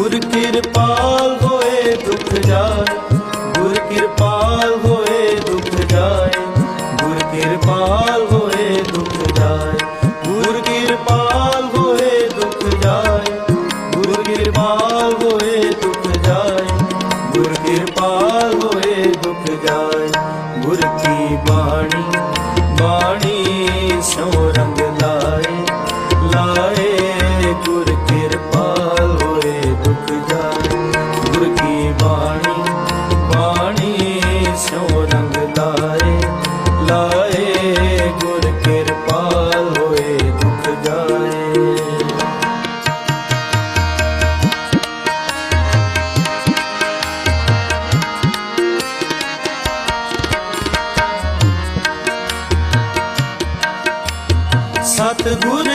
ਗੁਰ ਕਿਰਪਾਲ ਹੋਏ ਦੁਖ ਜਾਏ। ਗੁਰ ਕਿਰਪਾਲ ਹੋਏ ਦੁਖ ਜਾਏ। ਗੁਰ ਕਿਰਪਾਲ ਹੋਏ ਦੁਖ ਜਾਏ। ਗੁਰ ਕਿਰਪਾਲ ਹੋਏ ਦੁਖ ਜਾਏ। ਗੁਰ ਕਿਰਪਾਲ ਹੋਏ ਦੁਖ ਜਾਏ। ਗੁਰ ਕਿਰਪਾਲ ਹੋਏ ਦੁਖ ਜਾਏ। ਗੁਰ ਕੀ ਬਾਣੀ ਬਾਣੀ ਬਾਣੀ ਸੋ ਰੰਗ ਲਾਏ ਲਾਏ ਗੁਰ ਕਿਰਪਾਲ ਹੋਏ ਦੁਖ ਜਾਏ। ਸਤਿਗੁਰ